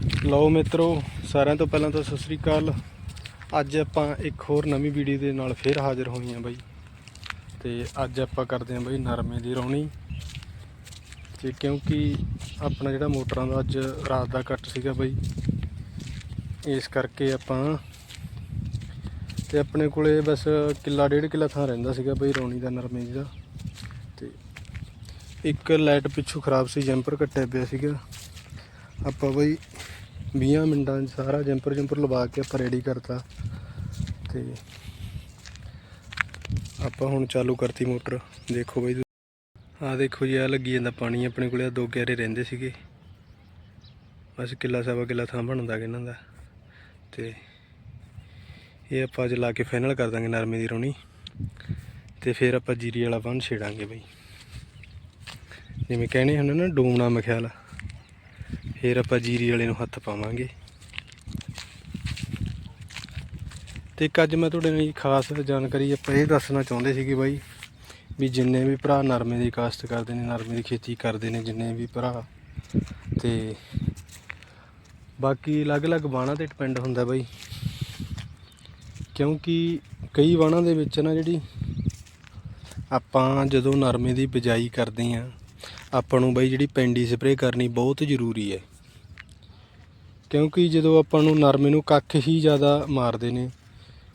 ਲਓ ਮਿੱਤਰੋ, ਸਾਰਿਆਂ ਤੋਂ ਪਹਿਲਾਂ ਤਾਂ ਸਤਿ ਸ੍ਰੀ ਅਕਾਲ। ਅੱਜ ਆਪਾਂ ਇੱਕ ਹੋਰ ਨਵੀਂ ਵੀਡੀਓ ਦੇ ਨਾਲ ਫੇਰ ਹਾਜ਼ਰ ਹੋਏ ਹਾਂ ਬਾਈ। ਤੇ ਅੱਜ ਆਪਾਂ ਕਰਦੇ ਹਾਂ ਬਾਈ ਨਰਮੇ ਦੀ ਰੌਣੀ। ਤੇ ਕਿਉਂਕਿ ਆਪਣਾ ਜਿਹੜਾ ਮੋਟਰਾਂ ਦਾ ਅੱਜ ਰਾਤ ਦਾ ਕੱਟ ਸੀਗਾ ਬਾਈ, ਇਸ ਕਰਕੇ ਆਪਾਂ ਤੇ ਆਪਣੇ ਕੋਲੇ ਬਸ ਕਿੱਲਾ, ਡੇਢ ਕਿੱਲਾ ਥਾਂ ਰਹਿੰਦਾ ਸੀਗਾ ਬਾਈ ਰੌਣੀ ਦਾ, ਨਰਮੇ ਦੀ ਦਾ। ਤੇ ਇੱਕ ਲਾਈਟ ਪਿੱਛੋਂ ਖਰਾਬ ਸੀ, ਜੈਂਪਰ ਕੱਟਿਆ ਪਿਆ ਸੀਗਾ। ਆਪਾਂ ਬਾਈ 20 ਮਿੰਟਾਂ 'ਚ ਸਾਰਾ ਜੰਪਰ ਜੰਪਰ ਲਵਾ ਕੇ ਆਪਾਂ ਰੈਡੀ ਕਰਤਾ। ਤੇ ਆਪਾਂ ਹੁਣ ਚਾਲੂ ਕਰਤੀ ਮੋਟਰ। ਦੇਖੋ ਬਈ ਆ ਦੇਖੋ ਜੀ ਆ ਲੱਗੀ ਜਾਂਦਾ ਪਾਣੀ ਆਪਣੇ ਕੋਲੇ। ਆ ਦੋ ਕਿਆਰੇ ਰਹਿੰਦੇ ਸੀਗੇ। ਬਸ ਕਿੱਲਾ ਸਵਾ ਕਿੱਲਾ ਥਾਂ ਬਣਦਾ ਕਿ ਇਹਨਾਂ ਦਾ। ਤੇ ਇਹ ਆਪਾਂ ਅੱਜ ਲਾ ਕੇ ਫਾਈਨਲ ਕਰ ਦਾਂਗੇ ਨਰਮੇ ਦੀ ਰੋਣੀ। ਤੇ ਫਿਰ ਆਪਾਂ ਜੀਰੀ ਵਾਲਾ ਬੰਨ ਛੇੜਾਂਗੇ ਬਈ। ਜਿਵੇਂ ਕਹਿੰਦੇ ਹੁੰਦੇ ਨਾ, ਡੂਮਣਾ ਮਖਿਆਲ। ਫਿਰ ਆਪਾਂ ਜੀਰੀ ਵਾਲੇ ਨੂੰ ਹੱਥ ਪਾਵਾਂਗੇ। ਤੇ ਇੱਕ ਅੱਜ ਮੈਂ ਤੁਹਾਡੇ ਲਈ ਖਾਸ ਜਾਣਕਾਰੀ ਆਪਾਂ ਇਹ ਦੱਸਣਾ ਚਾਹੁੰਦੇ ਸੀਗੇ ਬਾਈ, ਵੀ ਜਿੰਨੇ ਵੀ ਭਰਾ ਨਰਮੇ ਦੀ ਕਾਸ਼ਤ ਕਰਦੇ ਨੇ, ਨਰਮੇ ਦੀ ਖੇਤੀ ਕਰਦੇ ਨੇ ਜਿੰਨੇ ਵੀ ਭਰਾ, ਤੇ ਬਾਕੀ ਅਲੱਗ-ਅਲੱਗ ਬਾਣਾ ਤੇ ਡਿਪੈਂਡ ਹੁੰਦਾ ਬਾਈ। ਕਿਉਂਕਿ ਕਈ ਬਾਣਾ ਦੇ ਵਿੱਚ ਨਾ ਜਿਹੜੀ ਆਪਾਂ ਜਦੋਂ ਨਰਮੇ ਦੀ ਬਿਜਾਈ ਕਰਦੇ ਆਂ ਆਪਾਂ ਨੂੰ ਬਾਈ ਜਿਹੜੀ ਪੈਂਡੀ ਸਪਰੇਅ ਕਰਨੀ ਬਹੁਤ ਜ਼ਰੂਰੀ ਹੈ। ਕਿਉਂਕਿ ਜਦੋਂ ਆਪਾਂ ਨੂੰ ਨਰਮੇ ਨੂੰ ਕੱਖ ਹੀ ਜ਼ਿਆਦਾ ਮਾਰਦੇ ਨੇ,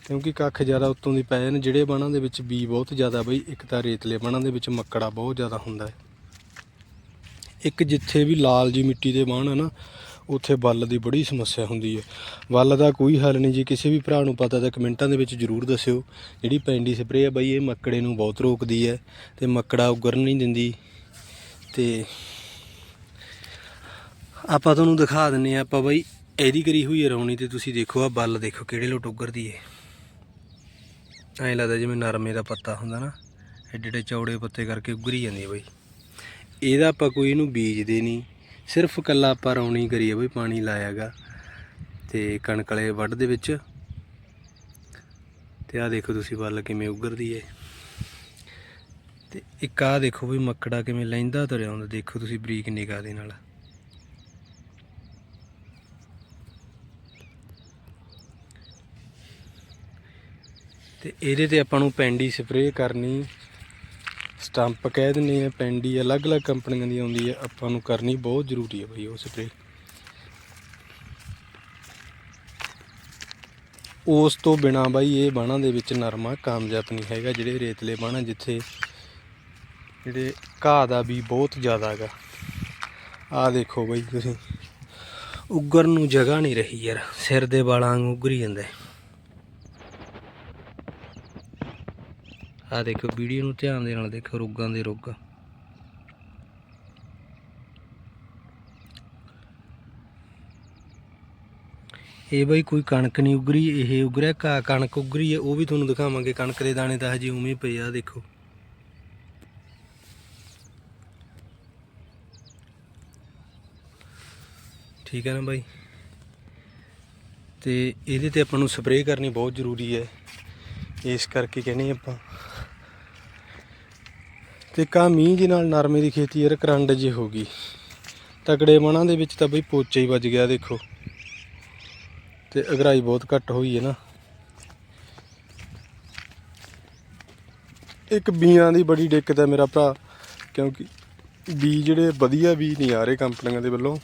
ਕਿਉਂਕਿ ਕੱਖ ਜ਼ਿਆਦਾ ਉੱਤੋਂ ਦੀ ਪੈ ਜਾਣ, ਜਿਹੜੇ ਬਾਣਾਂ ਦੇ ਵਿੱਚ ਬੀ ਬਹੁਤ ਜ਼ਿਆਦਾ ਬਈ, ਇੱਕ ਤਾਂ ਰੇਤਲੇ ਬਾਣਾਂ ਦੇ ਵਿੱਚ ਮੱਕੜਾ ਬਹੁਤ ਜ਼ਿਆਦਾ ਹੁੰਦਾ ਹੈ। ਇੱਕ ਜਿੱਥੇ ਵੀ ਲਾਲ ਜੀ ਮਿੱਟੀ ਦੇ ਬਾਣ ਆ ਨਾ, ਉੱਥੇ ਵੱਲ ਦੀ ਬੜੀ ਸਮੱਸਿਆ ਹੁੰਦੀ ਹੈ। ਬੱਲ ਦਾ ਕੋਈ ਹੱਲ ਨਹੀਂ ਜੀ, ਕਿਸੇ ਵੀ ਭਰਾ ਨੂੰ ਪਤਾ ਤਾਂ ਕਮੈਂਟਾਂ ਦੇ ਵਿੱਚ ਜਰੂਰ ਦੱਸਿਓ। ਜਿਹੜੀ ਪੈਂਡੀ ਸਪਰੇਅ ਹੈ ਬਈ, ਇਹ ਮੱਕੜੇ ਨੂੰ ਬਹੁਤ ਰੋਕਦੀ ਹੈ ਤੇ ਮੱਕੜਾ ਉਗਰਨ ਨਹੀਂ ਦਿੰਦੀ। ਤੇ ਆਪਾਂ ਤੁਹਾਨੂੰ ਦਿਖਾ ਦਿੰਨੇ ਆ ਆਪਾਂ ਬਈ, ਇਹਦੀ ਕਰੀ ਹੋਈ ਹੈ ਰੌਣੀ ਤੇ ਤੁਸੀਂ ਦੇਖੋ ਆ ਬੱਲ ਦੇਖੋ ਕਿਹੜੇ ਲੋਟ ਉੱਗਰਦੀ ਏ। ਐਂ ਲੱਗਦਾ ਜਿਵੇਂ ਨਰਮੇ ਦਾ ਪੱਤਾ ਹੁੰਦਾ ਨਾ, ਐਡੇ ਐਡੇ ਚੌੜੇ ਪੱਤੇ ਕਰਕੇ ਉੱਗਰੀ ਜਾਂਦੀ ਹੈ ਬਈ। ਇਹਦਾ ਆਪਾਂ ਕੋਈ ਇਹਨੂੰ ਬੀਜਦੇ ਨਹੀਂ, ਸਿਰਫ ਕੱਲਾ ਆਪਾਂ ਰੌਣੀ ਕਰੀਏ ਬਈ, ਪਾਣੀ ਲਾਇਆਗਾ। ਤੇ ਕਣਕ ਵਾਲੇ ਵੱਢ ਦੇ ਵਿੱਚ, ਤੇ ਆ ਦੇਖੋ ਤੁਸੀਂ ਬੱਲ ਕਿਵੇਂ ਉੱਗਰਦੀ ਏ। ਤੇ ਇੱਕ ਆ ਦੇਖੋ ਵੀ ਮੱਕੜਾ ਕਿਵੇਂ ਲੈਂਦਾ ਤੁਰਿਆ ਹੁੰਦਾ, ਦੇਖੋ ਤੁਸੀਂ ਬਰੀਕ ਨਿਗਾਹ ਦੇ ਨਾਲ। ਤੇ ਇਹਦੇ ਤੇ ਆਪਾਂ ਨੂੰ ਪੈਂਡੀ ਸਪਰੇਅ ਕਰਨੀ, ਸਟੰਪ ਕਹਿ ਦਿੰਦੇ ਆ, ਪੈਂਡੀ ਅਲੱਗ-ਅਲੱਗ ਕੰਪਨੀਆਂ ਦੀ ਆਉਂਦੀ ਹੈ ਆਪਾਂ ਨੂੰ ਕਰਨੀ ਬਹੁਤ ਜ਼ਰੂਰੀ ਹੈ ਬਈ ਉਹ ਸਪਰੇਅ। ਉਸ ਤੋਂ ਬਿਨਾ ਬਾਈ ਇਹ ਬਾਣਾ ਦੇ ਵਿੱਚ ਨਰਮਾ ਕਾਮਯਾਬ ਨਹੀਂ ਹੈਗਾ, ਜਿਹੜੇ ਰੇਤਲੇ ਬਾਣਾ ਜਿੱਥੇ ਜਿਹੜੇ ਘਾਹ ਦਾ ਵੀ ਬਹੁਤ ਜ਼ਿਆਦਾ ਹੈਗਾ। ਆਹ ਦੇਖੋ ਬਈ ਤੁਸੀਂ। ਉੱਗਰ ਨੂੰ ਜਗ੍ਹਾ ਨਹੀਂ ਰਹੀ ਯਾਰ। ਸਿਰ ਦੇ ਵਾਲਾਂ ਵਾਂਗ ਉੱਗਰੀ ਜਾਂਦਾ। ਆਹ ਦੇਖੋ, ਵੀਡੀਓ ਨੂੰ ਧਿਆਨ ਦੇ ਨਾਲ ਦੇਖੋ, ਰੋਗਾਂ ਦੇ ਰੋਗ। ਇਹ ਬਈ ਕੋਈ ਕਣਕ ਨਹੀਂ ਉਗਰੀ, ਇਹ ਉਗਰਿਆ ਕਾ ਕਣਕ ਉਗਰੀ ਹੈ, ਉਹ ਵੀ ਤੁਹਾਨੂੰ ਦਿਖਾਵਾਂਗੇ। ਕਣਕ ਦੇ ਦਾਣੇ ਤਾਂ ਹਜੇ ਉਵੇਂ ਪਏ ਆ ਦੇਖੋ। ਠੀਕ ਹੈ ਨਾ ਬਾਈ? ਤੇ ਇਹਦੇ ਤੇ ਆਪਾਂ ਨੂੰ ਸਪਰੇਅ ਕਰਨੀ ਬਹੁਤ ਜ਼ਰੂਰੀ ਹੈ। ਇਸ ਕਰਕੇ ਕਹਿੰਦੇ ਆਪਾਂ। ਤੇ ਕਾ ਮੀਂਹ ਦੇ ਨਾਲ ਨਰਮੇ ਦੀ ਖੇਤੀ ਯਾਰ ਕਰੰਡ ਜੇ ਹੋ ਗਈ। ਤਕੜੇ ਮਣਾਂ ਦੇ ਵਿੱਚ ਤਾਂ ਬਈ ਪੋਚੇ ਹੀ ਵੱਜ ਗਿਆ ਦੇਖੋ। ਤੇ ਅਗਰਾਈ ਬਹੁਤ ਘੱਟ ਹੋਈ ਹੈ ਨਾ। ਇੱਕ ਬੀਆਂ ਦੀ ਬੜੀ ਦਿੱਕਤ ਹੈ ਮੇਰਾ ਭਰਾ, ਕਿਉਂਕਿ ਬੀ ਜਿਹੜੇ ਵਧੀਆ ਬੀ ਨਹੀਂ ਆ ਰਹੇ ਕੰਪਨੀਆਂ ਦੇ ਵੱਲੋਂ।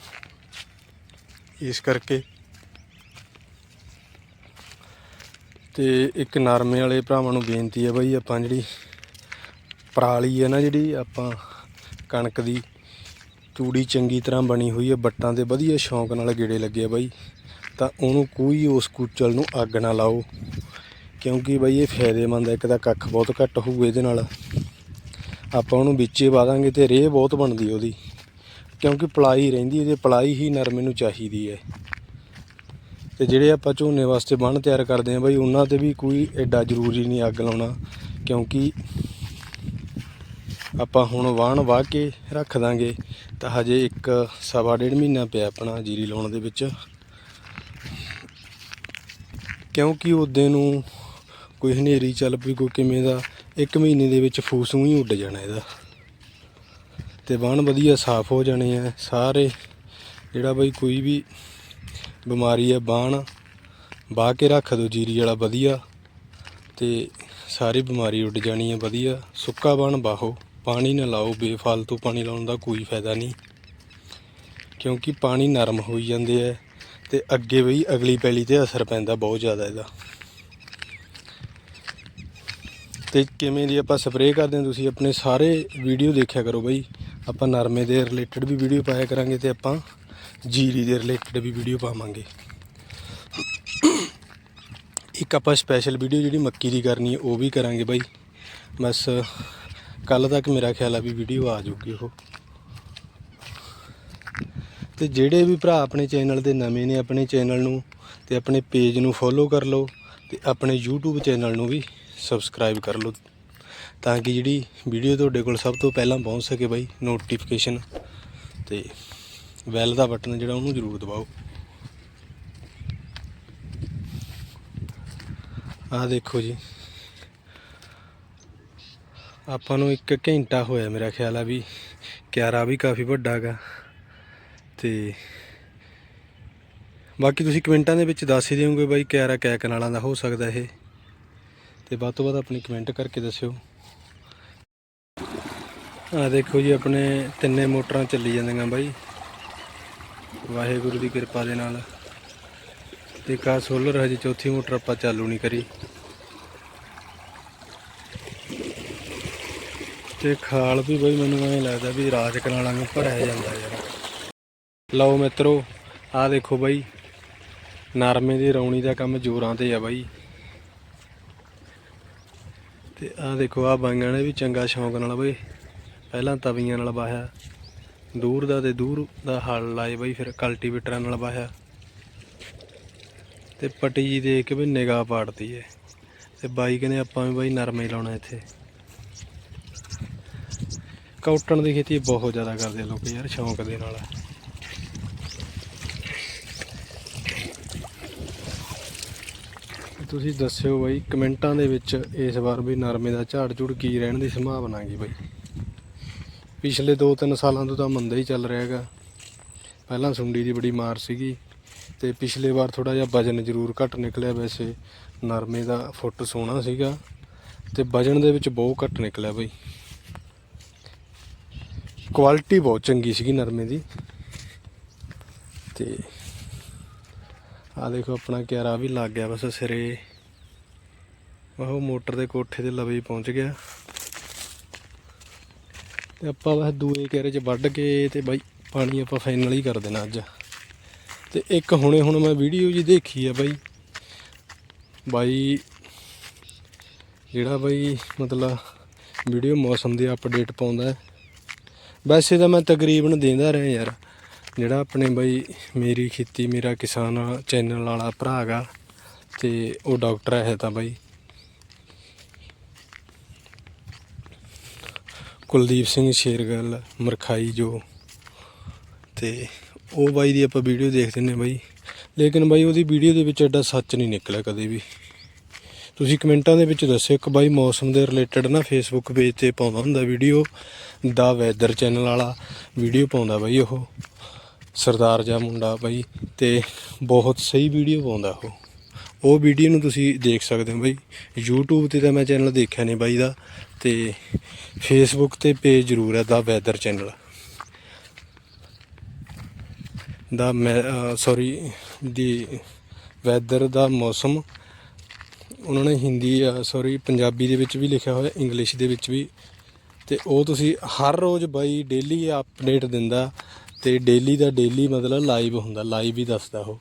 ਇਸ ਕਰਕੇ। ਤੇ ਇੱਕ ਨਰਮੇ ਵਾਲੇ ਭਰਾਵਾਂ ਨੂੰ ਬੇਨਤੀ ਹੈ ਬਾਈ ਆਪਾਂ ਜਿਹੜੀ ਪਰਾਲੀ ਹੈ ਨਾ ਜਿਹੜੀ ਆਪਾਂ ਕਣਕ ਦੀ, ਤੂੜੀ ਚੰਗੀ ਤਰ੍ਹਾਂ ਬਣੀ ਹੋਈ ਹੈ ਬੱਟਾਂ ਤੇ ਵਧੀਆ ਸ਼ੌਂਕ ਨਾਲ ਗੇੜੇ ਲੱਗੇ ਆ ਬਾਈ, ਤਾਂ ਉਹਨੂੰ ਕੋਈ ਉਸ ਕੁਚਲ ਨੂੰ ਅੱਗ ਨਾ ਲਾਓ, ਕਿਉਂਕਿ ਬਾਈ ਇਹ ਫਾਇਦੇਮੰਦ ਹੈ ਇੱਕ ਤਾਂ ਕੱਖ ਬਹੁਤ ਘੱਟ ਹੋਊ ਇਹਦੇ ਨਾਲ। ਆਪਾਂ ਉਹਨੂੰ ਵਿੱਚੇ ਪਾ ਦਾਂਗੇ ਤੇ ਰੇਹ ਬਹੁਤ ਬਣਦੀ ਉਹਦੀ। ਕਿਉਂਕਿ ਪਲਾਈ ਰਹਿੰਦੀ ਹੈ ਤੇ ਪਲਾਈ ਹੀ ਨਰਮੇ ਨੂੰ ਚਾਹੀਦੀ ਹੈ। ਤੇ ਜਿਹੜੇ ਆਪਾਂ ਝੋਨੇ ਵਾਸਤੇ ਬੰਨ ਤਿਆਰ ਕਰਦੇ ਹਾਂ ਬਈ, ਉਹਨਾਂ ਤੇ ਵੀ ਕੋਈ ਐਡਾ ਜ਼ਰੂਰੀ ਨਹੀਂ ਅੱਗ ਲਾਉਣਾ, ਕਿਉਂਕਿ ਆਪਾਂ ਹੁਣ ਵਾਹਣ ਵਾਹ ਕੇ ਰੱਖ ਦਾਂਗੇ, ਤਾਂ ਹਜੇ ਇੱਕ ਸਵਾ ਡੇਢ ਮਹੀਨਾ ਪਿਆ ਆਪਣਾ ਜੀਰੀ ਲਾਉਣ ਦੇ ਵਿੱਚ। ਕਿਉਂਕਿ ਉਹਦੇ ਨੂੰ ਕੋਈ ਹਨੇਰੀ ਚੱਲ ਪਈ, ਕੋਈ ਕਿਵੇਂ ਦਾ, ਇੱਕ ਮਹੀਨੇ ਦੇ ਵਿੱਚ ਫੂਸੂ ਹੀ ਉੱਡ ਜਾਣਾ ਇਹਦਾ। ਤੇ ਵਾਹਣ ਵਧੀਆ ਸਾਫ਼ ਹੋ ਜਾਣੇ ਆ। ਸਾਰੇ ਜਿਹੜਾ ਬਈ ਕੋਈ ਵੀ ਬਿਮਾਰੀ ਹੈ ਬਾਣ ਬਾਹ ਕੇ ਰੱਖ ਦਿਓ ਜੀਰੀ ਵਾਲਾ ਵਧੀਆ ਤੇ ਸਾਰੀ ਬਿਮਾਰੀ ਉੱਡ ਜਾਣੀ ਹੈ ਵਧੀਆ। ਸੁੱਕਾ ਬਾਣ ਬਾਹੋ ਪਾਣੀ ਨਾ ਲਾਓ, ਬੇਫਾਲਤੂ ਪਾਣੀ ਲਾਉਣ ਦਾ ਕੋਈ ਫਾਇਦਾ ਨਹੀਂ। ਕਿਉਂਕਿ ਪਾਣੀ ਨਰਮ ਹੋਈ ਜਾਂਦੇ ਆ ਤੇ ਅੱਗੇ ਬਈ ਅਗਲੀ ਪੈਲੀ ਤੇ ਅਸਰ ਪੈਂਦਾ ਬਹੁਤ ਜ਼ਿਆਦਾ ਇਹਦਾ। ਤੇ ਕਿਵੇਂ ਦੀ ਆਪਾਂ ਸਪਰੇਅ ਕਰਦੇ ਹਾਂ ਤੁਸੀਂ, ਆਪਣੇ ਸਾਰੇ ਵੀਡੀਓ ਦੇਖਿਆ ਕਰੋ ਬਈ। ਆਪਾਂ ਨਰਮੇ ਦੇ ਰਿਲੇਟਡ ਵੀ ਵੀਡੀਓ ਪਾਇਆ ਕਰਾਂਗੇ ਤੇ ਆਪਾਂ ਜੀਰੀ ਦੇ ਰਿਲੇਟਡ ਵੀ ਵੀਡੀਓ ਪਾਵਾਂਗੇ। ਇੱਕ ਆਪਾਂ ਸਪੈਸ਼ਲ ਵੀਡੀਓ ਜਿਹੜੀ ਮੱਕੀ ਦੀ ਕਰਨੀ ਹੈ ਉਹ ਵੀ ਕਰਾਂਗੇ ਬਾਈ। ਬਸ ਕੱਲ ਤੱਕ ਮੇਰਾ ਖਿਆਲ ਆ ਵੀ ਵੀਡੀਓ ਆ ਜਾਊਗੀ ਉਹ। ਤੇ ਜਿਹੜੇ ਵੀ ਭਰਾ ਆਪਣੇ ਚੈਨਲ ਦੇ ਨਵੇਂ ਨੇ ਆਪਣੇ ਚੈਨਲ ਨੂੰ ਤੇ ਆਪਣੇ ਪੇਜ ਨੂੰ ਫੋਲੋ ਕਰ ਲਓ ਤੇ ਆਪਣੇ YouTube ਚੈਨਲ ਨੂੰ ਵੀ ਸਬਸਕ੍ਰਾਈਬ ਕਰ ਲਓ। ਤਾਂ ਕਿ ਜਿਹੜੀ ਵੀਡੀਓ ਤੁਹਾਡੇ ਕੋਲ ਸਭ ਤੋਂ ਪਹਿਲਾਂ ਪਹੁੰਚ ਸਕੇ ਬਾਈ ਨੋਟੀਫਿਕੇਸ਼ਨ ਤੇ ਬੈਲ ਦਾ ਬਟਨ ਜਿਹੜਾ ਉਹਨੂੰ ਜ਼ਰੂਰ ਦਬਾਓ। ਆਹ ਦੇਖੋ ਜੀ। ਆਪਾਂ ਨੂੰ ਇੱਕ ਘੰਟਾ ਹੋਇਆ ਮੇਰਾ ਖਿਆਲ ਆ ਵੀ, ਕਿਆਰਾ ਵੀ ਕਾਫੀ ਵੱਡਾ ਹੈਗਾ ਤੇ ਬਾਕੀ ਤੁਸੀਂ ਕਮੈਂਟਾਂ ਦੇ ਵਿੱਚ ਦੱਸ ਹੀ ਦਿਓਗੇ ਬਾਈ, ਕਿਆਰਾ ਕਿਆ ਕਨਾਲਾਂ ਦਾ ਹੋ ਸਕਦਾ ਇਹ। ਤੇ ਵੱਧ ਤੋਂ ਵੱਧ ਆਪਣੀ ਕਮੈਂਟ ਕਰਕੇ ਦੱਸਿਓ। ਆ ਦੇਖੋ ਜੀ, ਆਪਣੇ ਤਿੰਨੇ ਮੋਟਰਾਂ ਚੱਲੀ ਜਾਂਦੀਆਂ ਬਾਈ। ਵਾਹਿਗੁਰੂ ਦੀ ਕਿਰਪਾ ਦੇ ਨਾਲ। ਤੇ ਕਾ ਸੋਲਰ ਹਜੇ ਚੌਥੀ ਮੋਟਰ ਆਪਾਂ ਚਾਲੂ ਨਹੀਂ ਕਰੀ। ਤੇ ਖਾਲ ਵੀ ਬਈ ਮੈਨੂੰ ਐਂ ਲੱਗਦਾ ਵੀ ਰਾਜ ਕਨਾਲਾਂ ਨੂੰ ਭਰਿਆ ਜਾਂਦਾ ਯਾਰ। ਲਓ ਮਿੱਤਰੋ, ਆਹ ਦੇਖੋ ਬਾਈ, ਨਰਮੇ ਦੀ ਰੌਣੀ ਦਾ ਕੰਮ ਜੋਰਾਂ ਤੇ ਆ ਬਾਈ। ਤੇ ਆਹ ਦੇਖੋ, ਆਹ ਬਾਈਆਂ ਨੇ ਵੀ ਚੰਗਾ ਸ਼ੌਂਕ ਨਾਲ ਬਈ। ਪਹਿਲਾਂ ਤਵੀਆਂ ਨਾਲ ਵਾਹਿਆ। ਦੂਰ ਦਾ ਤੇ ਦੂਰ ਦਾ ਹਲ ਲਾਏ ਬਈ ਫਿਰ ਕਲਟੀਵੇਟਰਾਂ ਨਾਲ ਵਾਹਿਆ। ਤੇ ਪੱਟੀ ਜੀ ਦੇਖ ਕੇ ਵੀ ਨਿਗਾਹ ਪਾੜਦੀ ਏ। ਤੇ ਬਾਈ ਕਹਿੰਦੇ ਆਪਾਂ ਵੀ ਬਾਈ ਨਰਮੇ ਲਾਉਣਾ ਇੱਥੇ। ਕਾਉਟਣ ਦੀ ਖੇਤੀ ਬਹੁਤ ਜ਼ਿਆਦਾ ਕਰਦੇ ਲੋਕ ਯਾਰ, ਸ਼ੌਂਕ ਦੇ ਨਾਲ। ਤੁਸੀਂ ਦੱਸਿਓ ਬਾਈ ਕਮੈਂਟਾਂ ਦੇ ਵਿੱਚ ਇਸ ਵਾਰ ਵੀ ਨਰਮੇ ਦਾ ਝਾੜ ਝੂੜ ਕੀ ਰਹਿਣ ਦੀ ਸੰਭਾਵਨਾ ਹੈਗੀ ਬਾਈ? ਪਿਛਲੇ 2-3 ਸਾਲਾਂ ਤੋਂ ਤਾਂ ਮੰਦਾ ਹੀ ਚੱਲ ਰਿਹਾ ਹੈਗਾ। ਪਹਿਲਾਂ ਸੁੰਡੀ ਦੀ ਬੜੀ ਮਾਰ ਸੀਗੀ ਤੇ ਪਿਛਲੇ ਵਾਰ ਥੋੜਾ ਜਿਹਾ ਵਜਨ ਜ਼ਰੂਰ ਘੱਟ ਨਿਕਲਿਆ ਵੈਸੇ। ਨਰਮੇ ਦਾ ਫੁੱਟ ਸੋਹਣਾ ਸੀਗਾ ਤੇ ਵਜਨ ਦੇ ਵਿੱਚ ਬਹੁਤ ਘੱਟ ਨਿਕਲਿਆ ਬਈ। ਕੁਆਲਿਟੀ ਬਹੁਤ ਚੰਗੀ ਸੀਗੀ ਨਰਮੇ ਦੀ। ਤੇ ਆ ਦੇਖੋ ਆਪਣਾ ਕਿਆਰਾ ਵੀ ਲੱਗ ਗਿਆ ਬਸ ਸਿਰੇ। ਉਹ ਮੋਟਰ ਦੇ ਕੋਠੇ ਦੇ ਲਵੇ ਪਹੁੰਚ ਗਿਆ। ਤੇ ਆਪਾਂ ਬਸ ਦੂਏ ਕਿਆਰੇ 'ਚ ਵੱਢ ਕੇ ਤੇ ਬਾਈ ਪਾਣੀ ਆਪਾਂ ਫਾਈਨਲ ਹੀ ਕਰ ਦੇਣਾ ਅੱਜ। ਤੇ ਇੱਕ ਹੁਣੇ ਹੁਣ ਮੈਂ ਵੀਡੀਓ ਜੀ ਦੇਖੀ ਆ ਬਾਈ। ਬਾਈ ਜਿਹੜਾ ਬਾਈ ਮਤਲਬ ਵੀਡੀਓ ਮੌਸਮ ਦੇ ਅਪਡੇਟ ਪਾਉਂਦਾ ਵੈਸੇ ਤਾਂ ਮੈਂ ਤਕਰੀਬਨ ਦਿੰਦਾ ਰਿਹਾ ਯਾਰ। ਜਿਹੜਾ ਆਪਣੇ ਬਾਈ ਮੇਰੀ ਖੇਤੀ, ਮੇਰਾ ਕਿਸਾਨ ਚੈਨਲ ਵਾਲਾ ਭਰਾ ਹੈਗਾ ਤੇ ਉਹ ਡਾਕਟਰ ਹੈ ਤਾਂ ਬਾਈ। ਕੁਲਦੀਪ ਸਿੰਘ ਸ਼ੇਰਗਲ, ਮਰਖਾਈ ਜੋ। ਤੇ ਉਹ ਬਾਈ ਦੀ ਆਪਾਂ ਵੀਡੀਓ ਦੇਖਦੇ ਨੇ ਬਾਈ। ਲੇਕਿਨ ਬਾਈ ਉਹਦੀ ਵੀਡੀਓ ਦੇ ਵਿੱਚ ਐਡਾ ਸੱਚ ਨਹੀਂ ਨਿਕਲਿਆ ਕਦੇ ਵੀ। ਤੁਸੀਂ ਕਮੈਂਟਾਂ ਦੇ ਵਿੱਚ ਦੱਸਿਓ ਇੱਕ ਬਾਈ ਮੌਸਮ ਦੇ ਰਿਲੇਟਡ ਨਾ ਫੇਸਬੁੱਕ ਪੇਜ ਤੇ ਪਾਉਂਦਾ ਹੁੰਦਾ ਵੀਡੀਓ ਦਾ ਵੈਦਰ ਚੈਨਲ ਵਾਲਾ ਵੀਡੀਓ ਪਾਉਂਦਾ ਬਾਈ ਉਹ। ਸਰਦਾਰ ਜਿਹਾ ਮੁੰਡਾ ਬਾਈ ਤੇ ਬਹੁਤ ਸਹੀ ਵੀਡੀਓ ਪਾਉਂਦਾ ਉਹ। ਉਹ ਵੀਡੀਓ ਨੂੰ ਤੁਸੀਂ ਦੇਖ ਸਕਦੇ ਹੋ ਬਾਈ। YouTube ਤੇ ਤਾਂ ਮੈਂ ਚੈਨਲ ਦੇਖਿਆ ਨਹੀਂ ਬਾਈ ਦਾ ਤੇ Facebook ਤੇ ਪੇਜ ਜ਼ਰੂਰ ਹੈ ਦਾ ਵੈਦਰ ਚੈਨਲ ਦਾ ਸੌਰੀ ਦੀ ਵੈਦਰ ਦਾ ਮੌਸਮ। ਉਹਨਾਂ ਨੇ ਹਿੰਦੀ ਸੌਰੀ ਪੰਜਾਬੀ ਦੇ ਵਿੱਚ ਵੀ ਲਿਖਿਆ ਹੋਇਆ ਇੰਗਲਿਸ਼ ਦੇ ਵਿੱਚ ਵੀ। ਤੇ ਉਹ ਤੁਸੀਂ ਹਰ ਰੋਜ਼ ਬਾਈ ਡੇਲੀ ਅਪਡੇਟ ਦਿੰਦਾ ਤੇ ਡੇਲੀ ਦਾ ਡੇਲੀ ਮਤਲਬ ਲਾਈਵ ਹੁੰਦਾ ਲਾਈਵ ਹੀ ਦੱਸਦਾ ਉਹ।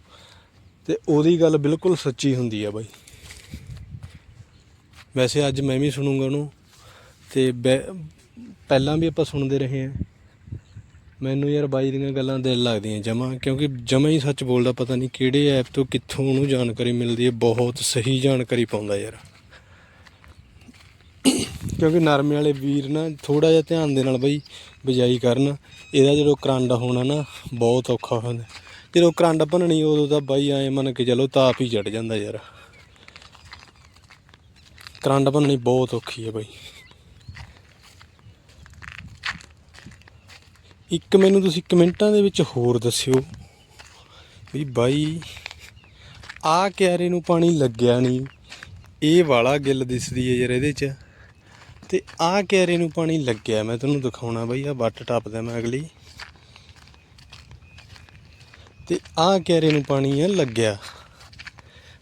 ਤੇ ਉਹਦੀ ਗੱਲ ਬਿਲਕੁਲ ਸੱਚੀ ਹੁੰਦੀ ਆ ਬਾਈ। ਵੈਸੇ ਅੱਜ ਮੈਂ ਵੀ ਸੁਣੂੰਗਾ ਉਹਨੂੰ ਤੇ ਬੈ- ਪਹਿਲਾਂ ਵੀ ਆਪਾਂ ਸੁਣਦੇ ਰਹੇ ਹਾਂ। ਮੈਨੂੰ ਯਾਰ ਬਾਈ ਦੀਆਂ ਗੱਲਾਂ ਦਿਲ ਲੱਗਦੀਆਂ ਜਮਾ, ਕਿਉਂਕਿ ਜਮਾ ਹੀ ਸੱਚ ਬੋਲਦਾ ਪਤਾ ਨਹੀਂ ਕਿਹੜੇ ਐਪ ਤੋਂ ਕਿੱਥੋਂ ਉਹਨੂੰ ਜਾਣਕਾਰੀ ਮਿਲਦੀ ਹੈ, ਬਹੁਤ ਸਹੀ ਜਾਣਕਾਰੀ ਪਾਉਂਦਾ ਯਾਰ। ਕਿਉਂਕਿ ਨਰਮੇ ਵਾਲੇ ਵੀਰ ਨਾ ਥੋੜਾ ਜਿਹਾ ਧਿਆਨ ਦੇ ਨਾਲ ਬਈ ਬਿਜਾਈ ਕਰਨ, ਇਹਦਾ ਜਦੋਂ ਕਰੰਡ ਹੋਣਾ ਨਾ ਬਹੁਤ ਔਖਾ ਹੁੰਦਾ। ਜਦੋਂ ਕਰੰਡ ਭੰਨਣੀ, ਉਦੋਂ ਤਾਂ ਬਾਈ ਐ ਮੰਨ ਕੇ ਚਲੋ ਤਾਪ ਹੀ ਚੜ ਜਾਂਦਾ ਯਾਰ। ਕਰੰਡ ਭੰਨਣੀ ਬਹੁਤ ਔਖੀ ਹੈ ਬਾਈ। ਇੱਕ ਮੈਨੂੰ ਤੁਸੀਂ ਕਮੈਂਟਾਂ ਦੇ ਵਿੱਚ ਹੋਰ ਦੱਸਿਓ ਵੀ ਬਾਈ, ਆ ਕਿਆਰੇ ਨੂੰ ਪਾਣੀ ਲੱਗਿਆ ਨਹੀਂ, ਇਹ ਵਾਲਾ ਗਿੱਲ ਦਿਸਦੀ ਹੈ ਯਾਰ ਇਹਦੇ ਚ। ਤੇ ਆ ਕਿਆਰੇ ਨੂੰ ਪਾਣੀ ਲੱਗਿਆ, ਮੈਂ ਤੁਹਾਨੂੰ ਦਿਖਾਉਣਾ ਬਾਈ ਆ ਵੱਟ ਟੱਪਦਾ ਮੈਂ ਅਗਲੀ। ਤੇ ਆਹ ਕਿਆਰੇ ਨੂੰ ਪਾਣੀ ਆ ਲੱਗਿਆ।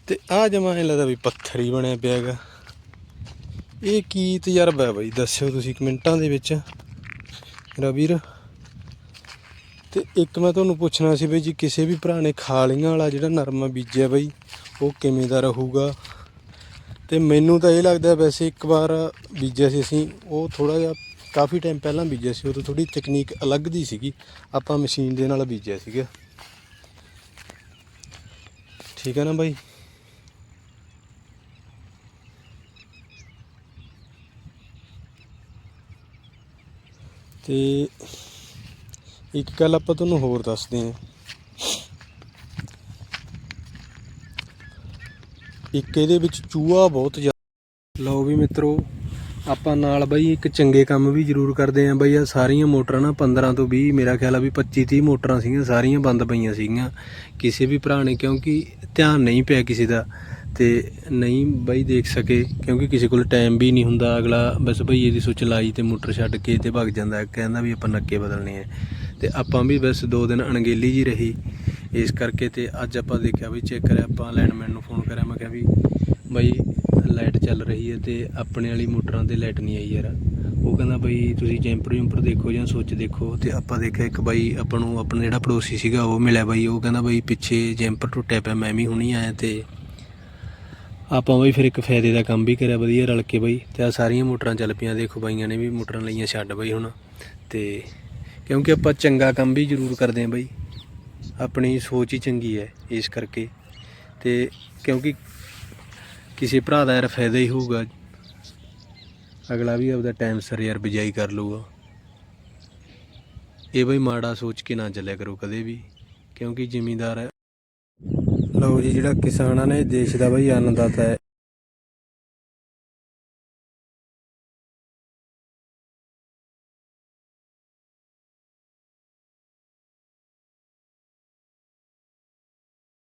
ਤੇ ਆਹ ਜਮਾ ਇਹ ਲੱਗਦਾ ਵੀ ਪੱਥਰ ਹੀ ਬਣਿਆ ਪਿਆ ਹੈਗਾ ਇਹ ਕੀ ਤਜਰਬਾ ਹੈ ਬਾਈ? ਦੱਸਿਓ ਤੁਸੀਂ ਕਮੈਂਟਾਂ ਦੇ ਵਿੱਚ। ਮੇਰਾ ਵੀਰ। ਤੇ ਇੱਕ ਮੈਂ ਤੁਹਾਨੂੰ ਪੁੱਛਣਾ ਸੀ ਬਈ ਜੀ, ਕਿਸੇ ਵੀ ਭਰਾ ਨੇ ਖਾਲੀਆਂ ਵਾਲਾ ਜਿਹੜਾ ਨਰਮਾ ਬੀਜਿਆ ਬਈ, ਉਹ ਕਿਵੇਂ ਦਾ ਰਹੂਗਾ? ਤੇ ਮੈਨੂੰ ਤਾਂ ਇਹ ਲੱਗਦਾ ਵੈਸੇ ਇੱਕ ਵਾਰ ਬੀਜਿਆ ਸੀ ਅਸੀਂ, ਉਹ ਥੋੜਾ ਜਿਹਾ ਕਾਫੀ ਟਾਈਮ ਪਹਿਲਾਂ ਬੀਜਿਆ ਸੀ ਉਦੋਂ ਥੋੜੀ ਤਕਨੀਕ ਅਲੱਗ ਦੀ ਸੀਗੀ। ਆਪਾਂ ਮਸ਼ੀਨ ਦੇ ਨਾਲ ਬੀਜਿਆ ਸੀਗਾ। ਠੀਕ ਹੈ ਨਾ ਬਾਈ? ਤੇ ਇੱਕ ਗੱਲ ਆਪਾਂ ਤੁਹਾਨੂੰ ਹੋਰ ਦੱਸਦੇ ਹਾਂ। ਇੱਕ ਇਹਦੇ ਵਿੱਚ ਚੂਹਾ ਬਹੁਤ ਜ਼ਿਆਦਾ ਲਓ ਵੀ ਮਿੱਤਰੋ ਆਪਾਂ ਨਾਲ ਬਈ ਇੱਕ ਚੰਗੇ ਕੰਮ ਵੀ ਜ਼ਰੂਰ ਕਰਦੇ ਆਂ ਬਈ ਆ ਸਾਰੀਆਂ ਮੋਟਰਾਂ ਨਾ 15 ਤੋਂ 20 ਮੇਰਾ ਖਿਆਲ ਆ ਵੀ 25 30 ਮੋਟਰਾਂ ਸੀਗੀਆਂ, ਸਾਰੀਆਂ ਬੰਦ ਪਈਆਂ ਸੀਗੀਆਂ। ਕਿਸੇ ਵੀ ਭਰਾ ਨੇ ਕਿਉਂਕਿ ਧਿਆਨ ਨਹੀਂ ਪਿਆ ਕਿਸੇ ਦਾ ਤੇ ਨਹੀਂ ਬਈ ਦੇਖ ਸਕੇ, ਕਿਉਂਕਿ ਕਿਸੇ ਕੋਲ ਟਾਈਮ ਵੀ ਨਹੀਂ ਹੁੰਦਾ, ਅਗਲਾ ਬਸ ਬਈ ਇਹਦੀ ਸੁੱਚ ਲਾਈ ਤੇ ਮੋਟਰ ਛੱਡ ਕੇ ਤੇ ਭੱਗ ਜਾਂਦਾ, ਕਹਿੰਦਾ ਵੀ ਆਪਾਂ ਨੱਕੇ ਬਦਲਣੇ ਆ। ਤੇ ਆਪਾਂ ਵੀ ਬਸ ਦੋ ਦਿਨ ਅਣਗੇਲੀ ਜੀ ਰਹੀ, ਇਸ ਕਰਕੇ ਤੇ ਅੱਜ ਆਪਾਂ ਦੇਖਿਆ ਵੀ ਚੈੱਕ ਕਰਿਆ, ਆਪਾਂ ਲਾਈਨਮੈਨ ਨੂੰ ਫੋਨ ਕਰਿਆ, ਮੈਂ ਕਿਹਾ ਵੀ ਬਈ ਲਾਈਟ ਚੱਲ ਰਹੀ ਹੈ ਤੇ ਆਪਣੇ ਵਾਲੀ ਮੋਟਰਾਂ ਤੇ ਲਾਈਟ ਨਹੀਂ ਆਈ ਯਾਰ। ਉਹ ਕਹਿੰਦਾ ਬਈ ਤੁਸੀਂ ਜੈਂਪਰ ਜੰਪਰ ਦੇਖੋ ਜਾਂ ਸੁੱਚ ਦੇਖੋ ਤੇ ਆਪਾਂ ਦੇਖਿਆ ਇੱਕ ਬਾਈ ਆਪਾਂ ਨੂੰ ਆਪਣਾ ਜਿਹੜਾ ਪੜੋਸੀ ਸੀਗਾ ਉਹ ਮਿਲਿਆ ਬਾਈ, ਉਹ ਕਹਿੰਦਾ ਬਈ ਪਿੱਛੇ ਜੈਂਪਰ ਟੁੱਟਿਆ ਪਿਆ, ਮੈਂ ਵੀ ਹੁਣੀ ਆਇਆ ਤੇ ਆਪਾਂ ਬਈ ਫਿਰ ਇੱਕ ਫਾਇਦੇ ਦਾ ਕੰਮ ਵੀ ਕਰਿਆ, ਵਧੀਆ ਰਲ ਕੇ ਬਈ ਤੇ ਆ ਸਾਰੀਆਂ ਮੋਟਰਾਂ ਚੱਲ ਪਈਆਂ, ਦੇਖੋ ਬਾਈਆਂ ਨੇ ਵੀ ਮੋਟਰਾਂ ਲਈਆਂ ਛੱਡ ਬਈ ਹੁਣ ਤੇ ਕਿਉਂਕਿ ਆਪਾਂ ਚੰਗਾ ਕੰਮ ਵੀ ਜ਼ਰੂਰ ਕਰਦੇ ਆਂ ਬਈ। ਆਪਣੀ ਸੋਚ ਹੀ ਚੰਗੀ ਹੈ ਇਸ ਕਰਕੇ ਤੇ ਕਿਉਂਕਿ ਕਿਸੇ ਭਰਾ ਦਾ ਯਾਰ ਫਾਇਦਾ ਹੀ ਹੋਊਗਾ। ਅਗਲਾ ਵੀ ਆਪਦਾ ਟਾਈਮ ਸਿਰ ਯਾਰ ਬਿਜਾਈ ਕਰ ਲੂਗਾ ਇਹ ਬਈ ਮਾੜਾ ਸੋਚ ਕੇ ਨਾ ਚੱਲਿਆ ਕਰੋ ਕਦੇ ਵੀ, ਕਿਉਂਕਿ ਜ਼ਿਮੀਂਦਾਰ ਹੈ। ਲਓ ਜੀ, ਜਿਹੜਾ ਕਿਸਾਨਾਂ ਨੇ, ਦੇਸ਼ ਦਾ ਬਈ ਅੰਨਦਾਤਾ ਹੈ।